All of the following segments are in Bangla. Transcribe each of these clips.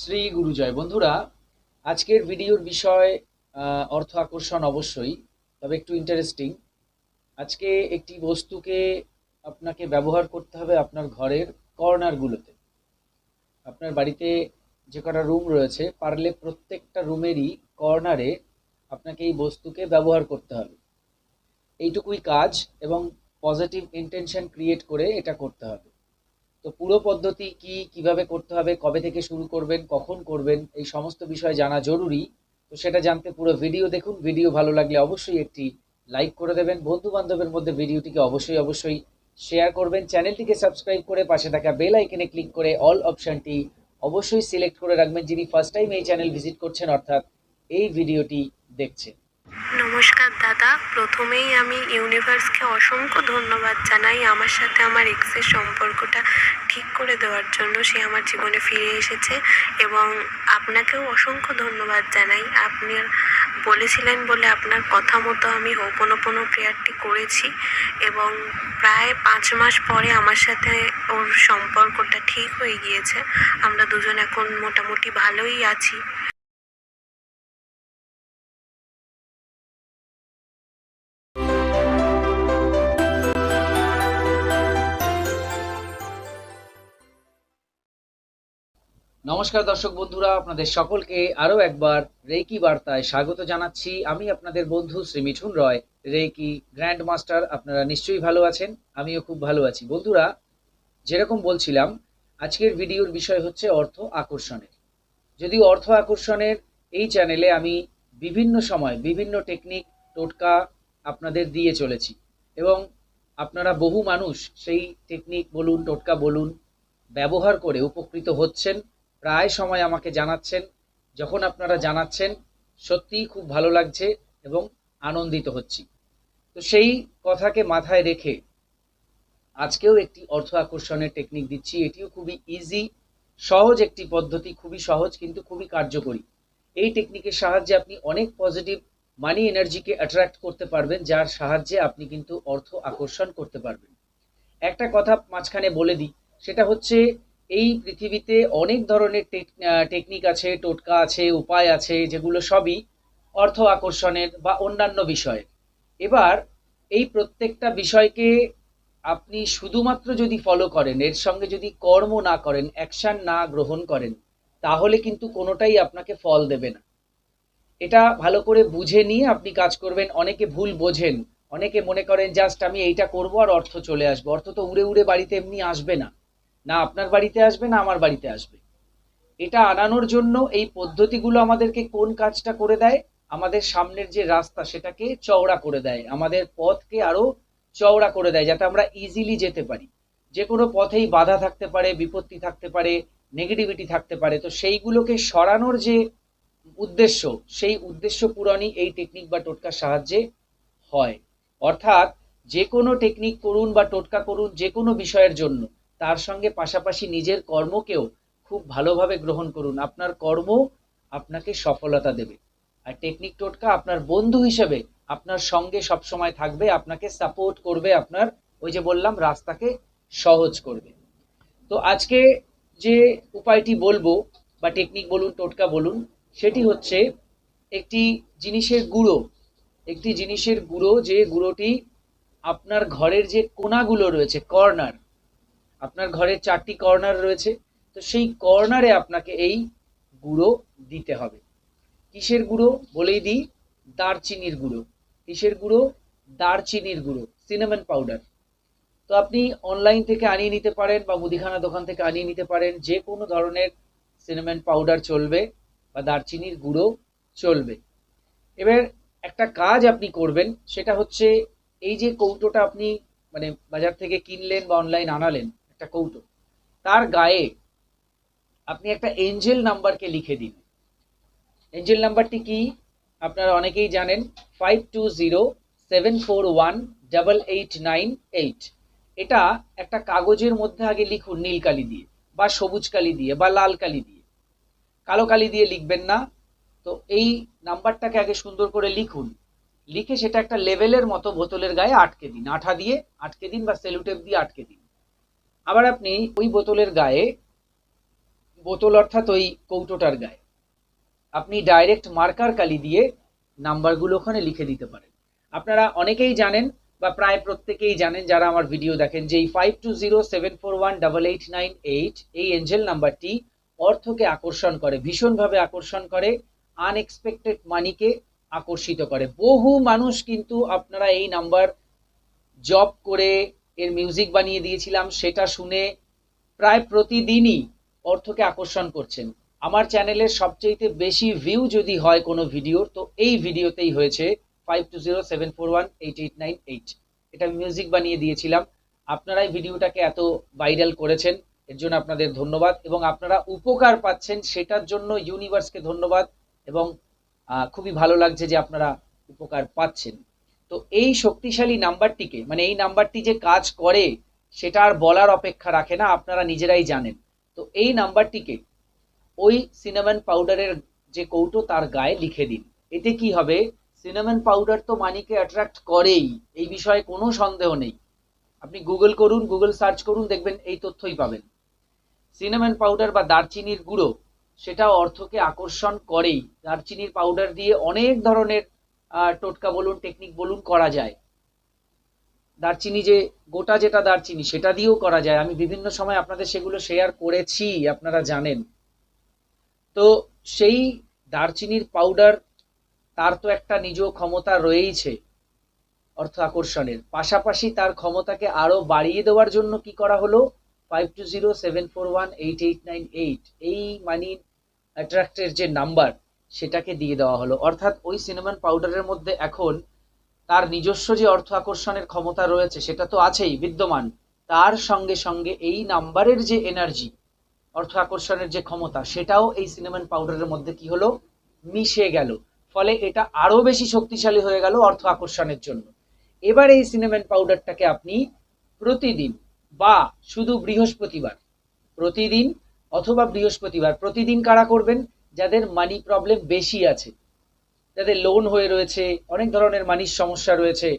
শ্রী গুরুজয় বন্ধুরা, আজকের ভিডিওর বিষয় অর্থ আকর্ষণ অবশ্যই, তবে একটু ইন্টারেস্টিং আজকে একটি বস্তুকে আপনাকে ব্যবহার করতে হবে আপনার ঘরের কর্নারগুলোতে আপনার বাড়িতে যে কটা রুম রয়েছে, পারলে প্রত্যেকটা রুমেরই কর্নারে আপনাকে এই বস্তুকে ব্যবহার করতে হবে। এইটুকুই কাজ এবং পজিটিভ ইন্টেনশন ক্রিয়েট করে এটা করতে হবে। তো পুরো পদ্ধতি কি, কীভাবে করতে হবে, কবে থেকে শুরু করবেন, কখন করবেন, এই সমস্ত বিষয় জানা জরুরি। তো সেটা জানতে পুরো ভিডিও দেখুন। ভিডিও ভালো লাগলে অবশ্যই একটি লাইক করে দেবেন। বন্ধু বান্ধবের মধ্যে ভিডিওটিকে অবশ্যই অবশ্যই শেয়ার করবেন। চ্যানেলটিকে সাবস্ক্রাইব করে পাশে থাকা বেল আইকনে ক্লিক করে অল অপশানটি অবশ্যই সিলেক্ট করে রাখবেন। যিনি ফার্স্ট টাইম এই চ্যানেল ভিজিট করছেন, অর্থাৎ এই ভিডিওটি দেখছেন। নমস্কার, দাদা। প্রথমেই আমি ইউনিভার্সকে অসংখ্য ধন্যবাদ জানাই আমার সাথে আমার এক্সের সম্পর্কটা ঠিক করে দেওয়ার জন্য। সে আমার জীবনে ফিরে এসেছে এবং আপনাকেও অসংখ্য ধন্যবাদ জানাই। আপনি বলেছিলেন বলে আপনার কথা মতো আমি হোপনোপনো প্রেয়ারটি করেছি এবং প্রায় পাঁচ মাস পরে আমার সাথে ওর সম্পর্কটা ঠিক হয়ে গিয়েছে। আমরা দুজন এখন মোটামুটি ভালোই আছি। নমস্কার দর্শক বন্ধুরা, আপনাদের সকলকে আরও একবার রেকি বার্তায় স্বাগত জানাচ্ছি। আমি আপনাদের বন্ধু Shri Mithun Roy reiki grand master আপনারা নিশ্চয়ই ভালো আছেন, আমিও খুব ভালো আছি। বন্ধুরা, যেরকম বলছিলাম, আজকের ভিডিওর বিষয় হচ্ছে অর্থ আকর্ষণের। যদিও অর্থ আকর্ষণের এই চ্যানেলে আমি বিভিন্ন সময় বিভিন্ন টেকনিক, টোটকা আপনাদের দিয়ে চলেছি এবং আপনারা বহু মানুষ সেই টেকনিক বলুন, টোটকা বলুন, ব্যবহার করে উপকৃত হচ্ছেন। প্রায় সময় আমাকে জানাচ্ছেন, যখন আপনারা জানাচ্ছেন, সত্যিই খুব ভালো লাগছে এবং আনন্দিত হচ্ছি। তো সেই কথাকে মাথায় রেখে আজকেও একটি অর্থ আকর্ষণের টেকনিক দিচ্ছি। এটিও খুবই ইজি সহজ একটি পদ্ধতি, খুবই সহজ কিন্তু খুবই কার্যকরী। এই টেকনিকের সাহায্যে আপনি অনেক পজিটিভ মানি এনার্জিকে অ্যাট্রাক্ট করতে পারবেন, যার সাহায্যে আপনি কিন্তু অর্থ আকর্ষণ করতে পারবেন। একটা কথা মাঝখানে বলে দিই, সেটা হচ্ছে এই পৃথিবীতে অনেক ধরনের টেকনিক আছে, টোটকা আছে, উপায় আছে, যেগুলো সবই অর্থ আকর্ষণের বা অন্যান্য বিষয়ের। এবার এই প্রত্যেকটা বিষয়কে আপনি শুধুমাত্র যদি ফলো করেন, এর সঙ্গে যদি কর্ম না করেন অ্যাকশন না গ্রহণ করেন, তাহলে কিন্তু কোনোটাই আপনাকে ফল দেবে না। এটা ভালো করে বুঝে নিয়ে আপনি কাজ করবেন, অনেকে ভুল বোঝেন, অনেকে মনে করেন, জাস্ট আমি এইটা করব আর অর্থ চলে আসবে। অর্থ তো উড়ে উড়ে বাড়িতে এমনি আসবে না। না আপনার বাড়িতে আসবে, না আমার বাড়িতে আসবে। এটা আনানোর জন্য এই পদ্ধতিগুলো আমাদেরকে কোন কাজটা করে দেয়? আমাদের সামনের যে রাস্তা, সেটাকে চওড়া করে দেয়। আমাদের পথকে আরও চওড়া করে দেয়, যাতে আমরা ইজিলি যেতে পারি। যে কোনো পথেই বাধা থাকতে পারে, বিপত্তি থাকতে পারে নেগেটিভিটি থাকতে পারে। তো সেইগুলোকে সরানোর যে উদ্দেশ্য, সেই উদ্দেশ্য পূরণই এই টেকনিক বা টোটকার সাহায্যে হয়। অর্থাৎ যে কোনো টেকনিক করুন বা টোটকা করুন, যে কোনো বিষয়ের জন্য। তার সঙ্গে পাশাপাশি নিজের কর্মকেও খুব ভালোভাবে গ্রহণ করুন। আপনার কর্ম আপনাকে সফলতা দেবে। আর টেকনিক টোটকা আপনার বন্ধু হিসেবে আপনার সঙ্গে সবসময় থাকবে, আপনাকে সাপোর্ট করবে, আপনার ওই যে বললাম, রাস্তাকে সহজ করবে। তো আজকে যে উপায়টি বলব, বা টেকনিক বলুন, টোটকা বলুন, সেটি হচ্ছে একটি জিনিসের গুঁড়ো। একটি জিনিসের গুঁড়ো, যে গুঁড়োটি আপনার ঘরের যে কোনাগুলো রয়েছে, কর্নার আপনার ঘরের চারটি কর্নার রয়েছে, তো সেই কর্নারে আপনাকে এই গুঁড়ো দিতে হবে। কিসের গুঁড়ো? বলেই দিই, দারচিনির গুঁড়ো। কিসের গুঁড়ো? দারচিনির গুঁড়ো সিনেমন পাউডার তো আপনি অনলাইন থেকে আনিয়ে নিতে পারেন বা মুদিখানা দোকান থেকে আনিয়ে নিতে পারেন যে কোনো ধরনের সিনেমন পাউডার চলবে বা দারচিনির গুঁড়ো চলবে। এবার একটা কাজ আপনি করবেন, সেটা হচ্ছে এই যে কৌটোটা আপনি মানে বাজার থেকে কিনলেন বা অনলাইন আনালেন একটা কৌটো তার গায়ে আপনি একটা এঞ্জেল নাম্বারকে লিখে দিন। এঞ্জেল নাম্বারটি কি? আপনারা অনেকেই জানেন five two zero seven four one double eight nine eight এটা একটা কাগজের মধ্যে আগে লিখুন, নীল কালি দিয়ে, বা সবুজ কালি দিয়ে, বা লাল কালি দিয়ে। কালো কালি দিয়ে লিখবেন না। তো এই নাম্বারটাকে আগে সুন্দর করে লিখুন। লিখে সেটা একটা লেভেলের মতো বোতলের গায়ে আটকে দিন। আঠা দিয়ে আটকে দিন বা সেলুটেপ দিয়ে আটকে দিন। আবার আপনি ওই বোতলের গায়ে, বোতল অর্থাৎ ওই কৌটোটার গায়ে, আপনি ডাইরেক্ট মার্কার কালি দিয়ে নাম্বারগুলো ওখানে লিখে দিতে পারেন। আপনারা অনেকেই জানেন বা প্রায় প্রত্যেকেই জানেন যারা আমার ভিডিও দেখেন যে এই five two zero seven four one double eight nine eight এই এঞ্জেল নাম্বারটি অর্থকে আকর্ষণ করে, ভীষণভাবে আকর্ষণ করে আনএক্সপেক্টেড মানিকে আকর্ষিত করে। বহু মানুষ কিন্তু আপনারা এই নাম্বার জব করে এর মিউজিক বানিয়ে দিয়েছিলাম, সেটা শুনে প্রায় প্রতিদিনই অর্থকে আকর্ষণ করছেন। আমার চ্যানেলের সবচেয়ে বেশি ভিউ যদি হয় কোনো ভিডিওর তো এই ভিডিওতেই হয়েছে five two zero seven four one eight eight nine eight এটা মিউজিক বানিয়ে দিয়েছিলাম। আপনারাই ভিডিওটাকে এত ভাইরাল করেছেন, এর জন্য আপনাদের ধন্যবাদ। এবং আপনারা উপকার পাচ্ছেন, সেটার জন্য ইউনিভার্সকে ধন্যবাদ। এবং খুবই ভালো লাগছে যে আপনারা উপকার পাচ্ছেন। তো এই শক্তিশালী নাম্বারটিকে মানে এই নাম্বারটি যে কাজ করে, সেটা আর বলার অপেক্ষা রাখে না, আপনারা নিজেরাই জানেন। তো এই নাম্বারটিকে ওই সিনামন পাউডারের যে কৌটো তার গায়ে লিখে দিন। এতে কি হবে? সিনামন পাউডার তো মানিকে অ্যাট্রাক্ট করেই, এই বিষয়ে কোনো সন্দেহ নেই। আপনি গুগল করুন গুগল সার্চ করুন, দেখবেন এই তথ্যই পাবেন। সিনামন পাউডার বা দারচিনির গুঁড়ো সেটা অর্থকে আকর্ষণ করেই, দারচিনির পাউডার দিয়ে অনেক ধরনের টোটকা বলুন টেকনিক বলুন, করা যায়। দারচিনি যে, গোটা যেটা দারচিনি, সেটা দিয়েও করা যায়। আমি বিভিন্ন সময় আপনাদের সেগুলো শেয়ার করেছি, আপনারা জানেন। তো সেই দারচিনির পাউডার তার তো একটা নিজ ক্ষমতা রয়েইছে অর্থ আকর্ষণের। পাশাপাশি তার ক্ষমতাকে আরও বাড়িয়ে দেওয়ার জন্য কি করা হলো? Five two zero seven four one eight eight nine eight এই মানি অ্যাট্রাক্টের যে নাম্বার সেটাকে দিয়ে দেওয়া হলো। অর্থাৎ ওই সিনেমান পাউডারের মধ্যে এখন তার নিজস্ব যে অর্থ আকর্ষণের ক্ষমতা রয়েছে, সেটা তো আছেই, বিদ্যমান। তার সঙ্গে সঙ্গে এই নাম্বারের যে এনার্জি অর্থ আকর্ষণের যে ক্ষমতা, সেটাও এই সিনেমান পাউডারের মধ্যে কি হলো? মিশে গেল। ফলে এটা আরও বেশি শক্তিশালী হয়ে গেল অর্থ আকর্ষণের জন্য। এবার এই সিনেমেন্ট পাউডারটাকে আপনি প্রতিদিন বা শুধু বৃহস্পতিবার, প্রতিদিন অথবা বৃহস্পতিবার, প্রতিদিন কারা করবেন? যাদের মানি প্রবলেম বেশি আছে, যাদের লোন হয়ে রয়েছে, অনেক ধরনের মানির সমস্যা রয়েছে,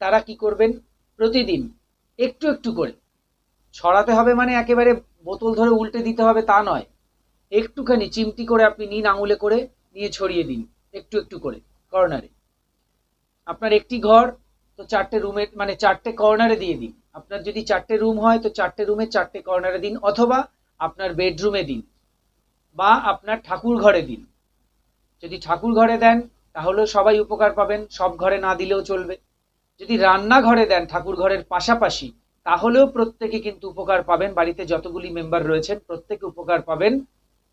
তারা কি করবেন? প্রতিদিন একটু একটু করে। ছড়াতে হবে মানে একেবারে বোতল ধরে উল্টে দিতে হবে তা নয়। একটুখানি চিমটি করে আপনি নিন আঙুলে করে, নিয়ে ছড়িয়ে দিন একটু একটু করে কর্নারে আপনার একটি ঘর, তো চারটে রুমের মানে চারটে কর্নারে দিয়ে দিন। আপনার যদি চারটে রুম হয়, তো চারটে রুমে চারটে কর্নারে দিন, অথবা আপনার বেডরুমে দিন। বা আপনার ঠাকুর ঘরে দিন। যদি ঠাকুর ঘরে দেন তাহলেও সবাই উপকার পাবেন, সব ঘরে না দিলেও চলবে। যদি রান্নাঘরে দেন, ঠাকুর ঘরের পাশাপাশি, তাহলেও প্রত্যেকে কিন্তু উপকার পাবেন। বাড়িতে যতগুলি মেম্বার রয়েছেন, প্রত্যেকে উপকার পাবেন।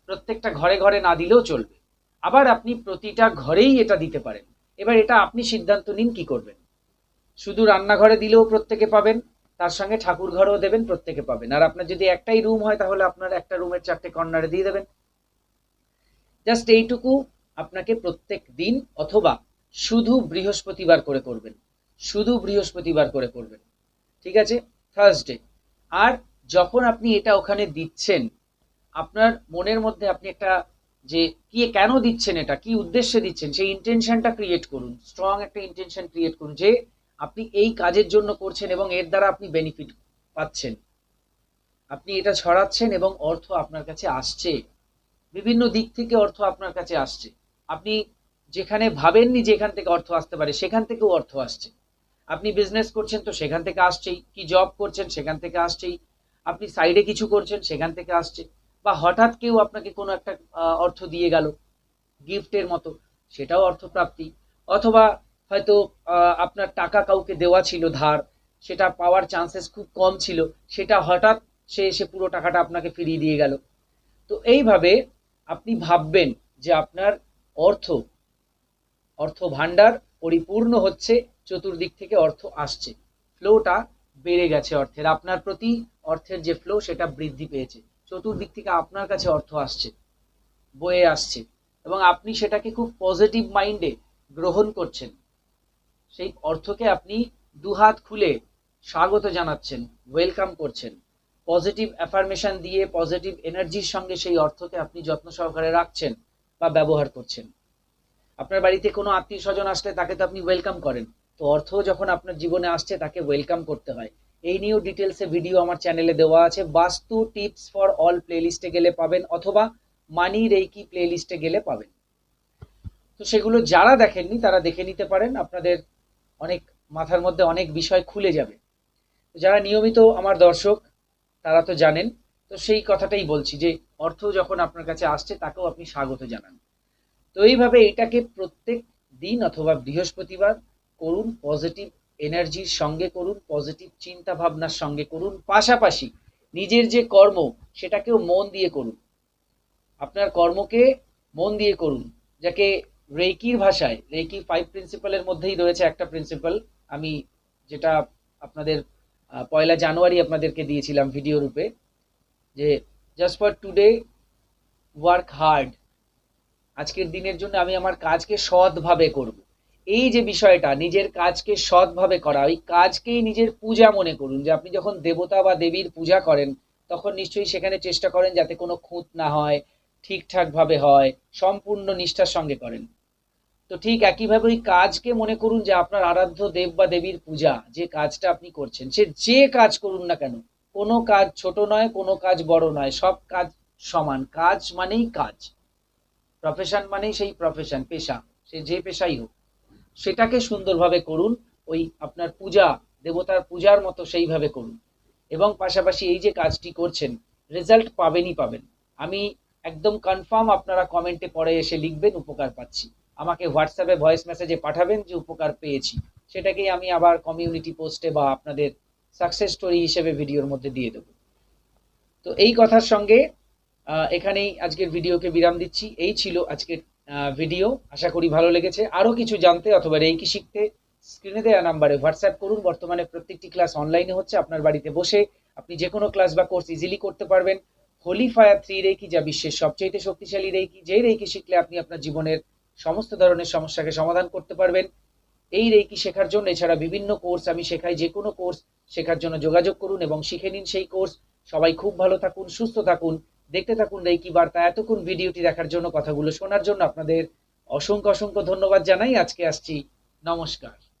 প্রত্যেকটা ঘরে ঘরে না দিলেও চলবে। আবার আপনি প্রতিটা ঘরেই এটা দিতে পারেন। এবার এটা আপনি সিদ্ধান্ত নিন কি করবেন। শুধু রান্নাঘরে দিলেও প্রত্যেকে পাবেন, তার সঙ্গে ঠাকুর ঘরেও দেবেন, প্রত্যেকে পাবেন। আর আপনার যদি একটাই রুম হয়, তাহলে আপনার একটা রুমের চারটে কর্নারে দিয়ে দেবেন। জাস্ট এইটুকু আপনাকে প্রত্যেক দিন অথবা শুধু বৃহস্পতিবার করে করবেন। শুধু বৃহস্পতিবার করে করবেন। ঠিক আছে? থার্সডে আর যখন আপনি এটা ওখানে দিচ্ছেন, আপনার মনের মধ্যে আপনি একটা যে কি কেন দিচ্ছেন এটা, কি উদ্দেশ্যে দিচ্ছেন, সেই ইন্টেনশনটা ক্রিয়েট করুন। স্ট্রং একটা ইন্টেনশন ক্রিয়েট করুন যে আপনি এই কাজের জন্য করছেন এবং এর দ্বারা আপনি বেনিফিট পাচ্ছেন। আপনি এটা ছড়াচ্ছেন এবং অর্থ আপনার কাছে আসছে। বিভিন্ন দিক থেকে অর্থ আপনার কাছে আসছে। আপনি যেখানে ভাবেননি যে এখান থেকে অর্থ আসতে পারে, সেখান থেকেও অর্থ আসছে। আপনি বিজনেস করছেন তো সেখান থেকে আসছেই। কি জব করছেন সেখান থেকে আসছেই। আপনি সাইডে কিছু করছেন সেখান থেকে আসছে। বা হঠাৎ কেউ আপনাকে কোনো একটা অর্থ দিয়ে গেল গিফটের মতো, সেটাও অর্থপ্রাপ্তি। অথবা হয়তো আপনার টাকা কাউকে দেওয়া ছিল ধার, সেটা পাওয়ার চান্সেস খুব কম ছিল, সেটা হঠাৎ সে এসে পুরো টাকাটা আপনাকে ফিরিয়ে দিয়ে গেল। তো এইভাবে আপনি ভাববেন যে আপনার অর্থ অর্থ ভাণ্ডার পরিপূর্ণ হচ্ছে, চতুর্দিক থেকে অর্থ আসছে। ফ্লোটা বেড়ে গেছে অর্থের। আপনার প্রতি অর্থের যে ফ্লো সেটা বৃদ্ধি পেয়েছে। চতুর্দিক থেকে আপনার কাছে অর্থ আসছে, বয়ে আসছে এবং আপনি সেটাকে খুব পজিটিভ মাইন্ডে গ্রহণ করছেন। সেই অর্থকে আপনি দুহাত খুলে স্বাগত জানাচ্ছেন ওয়েলকাম করছেন। পজিটিভ অ্যাফার্মেশন দিয়ে পজিটিভ এনার্জির সঙ্গে সেই অর্থকে আপনি যত্ন সহকারে রাখছেন বা ব্যবহার করছেন। আপনার বাড়িতে কোনো আত্মীয় স্বজন আসলে তাকে তো আপনি ওয়েলকাম করেন। তো অর্থ যখন আপনার জীবনে আসছে তাকে ওয়েলকাম করতে হয়। এই নিয়েও ডিটেলসে ভিডিও আমার চ্যানেলে দেওয়া আছে। বাস্তু টিপস ফর অল প্লেলিস্টে গেলে পাবেন অথবা মানি রেইকি প্লেলিস্টে গেলে পাবেন। তো সেগুলো যারা দেখেননি তারা দেখে নিতে পারেন। আপনাদের অনেক মাথার মধ্যে অনেক বিষয় খুলে যাবে। যারা নিয়মিত আমার দর্শক তারা তো জানেন। তো সেই কথাটাই বলছি যে, অর্থ যখন আপনার কাছে আসছে, তাকেও আপনি স্বাগত জানান। তো এইভাবে এটাকে প্রত্যেক দিন অথবা বৃহস্পতিবার করুন পজিটিভ এনার্জির সঙ্গে করুন পজিটিভ চিন্তা ভাবনার সঙ্গে করুন। পাশাপাশি নিজের যে কর্ম, সেটাকেও মন দিয়ে করুন। আপনার কর্মকে মন দিয়ে করুন। যাকে রেকির ভাষায় রেকি ফাইভ প্রিন্সিপালের মধ্যেই রয়েছে একটা প্রিন্সিপাল আমি যেটা আপনাদের পয়লা জানুয়ারি আপনাদেরকে দিয়েছিলাম ভিডিও রূপে, যে just for today work hard আজকের দিনের জন্য আমি আমার কাজকে সৎভাবে করব। এই যে বিষয়টা, নিজের কাজকে সৎভাবে করা, ওই কাজকেই নিজের পূজা মনে করুন। যে আপনি যখন দেবতা বা দেবীর পূজা করেন, তখন নিশ্চয়ই সেখানে চেষ্টা করেন যাতে কোনো খুঁত না হয়, ঠিকঠাকভাবে হয়, সম্পূর্ণ নিষ্ঠার সঙ্গে করেন। তো ঠিক একইভাবে ওই কাজকে মনে করুন যে আপনার আরাধ্য দেব বা দেবীর পূজা, যে কাজটা আপনি করছেন, সে যে কাজ করুন না কেন, কোনো কাজ ছোট নয়, কোনো কাজ বড় নয়, সব কাজ সমান। কাজ মানেই কাজ। প্রফেশন মানেই সেই প্রফেশন পেশা, সে যে পেশাই হোক। সেটাকে সুন্দরভাবে করুন, ওই আপনার পূজা, দেবতার পূজার মতো সেইভাবে করুন। এবং পাশাপাশি এই যে কাজটি করছেন রেজাল্ট পাবেনই পাবেন। আমি একদম কনফার্ম আপনারা কমেন্টে পরে এসে লিখবেন, উপকার পাচ্ছি। আমাকে হোয়াটসঅ্যাপে ভয়েস মেসেজে পাঠাবেন যে উপকার পেয়েছি। সেটাকেই আমি আবার কমিউনিটি পোস্টে বা আপনাদের সাকসেস স্টোরি হিসেবে ভিডিওর মধ্যে দিয়ে দেবো। তো এই কথার সঙ্গে এখানেই আজকের ভিডিওকে বিরাম দিচ্ছি। এই ছিল আজকের ভিডিও আশা করি ভালো লেগেছে। আরও কিছু জানতে অথবা রেইকি শিখতে স্ক্রিনে দেওয়া নাম্বারে হোয়াটসঅ্যাপ করুন। বর্তমানে প্রত্যেকটি ক্লাস অনলাইনে হচ্ছে। আপনার বাড়িতে বসে আপনি যে কোনো ক্লাস বা কোর্স ইজিলি করতে পারবেন। হোলি ফায়ার থ্রি রেকি যা বিশ্বের সবচেয়ে শক্তিশালী রেকি যেই রেকি শিখলে আপনি আপনার জীবনের সমস্ত ধরনের সমস্যাকে সমাধান করতে পারবেন। এই রেকি শেখার জন্য এছাড়া বিভিন্ন কোর্স আমি শেখাই, যে কোনো কোর্স শেখার জন্য যোগাযোগ করুন এবং শিখে নিন সেই কোর্স। সবাই খুব ভালো থাকুন, সুস্থ থাকুন, দেখতে থাকুন রেকি বার্তা, এতক্ষণ ভিডিওটি দেখার জন্য কথাগুলো শোনার জন্য আপনাদের অসংখ্য অসংখ্য ধন্যবাদ জানাই। আজকে আসছি, নমস্কার।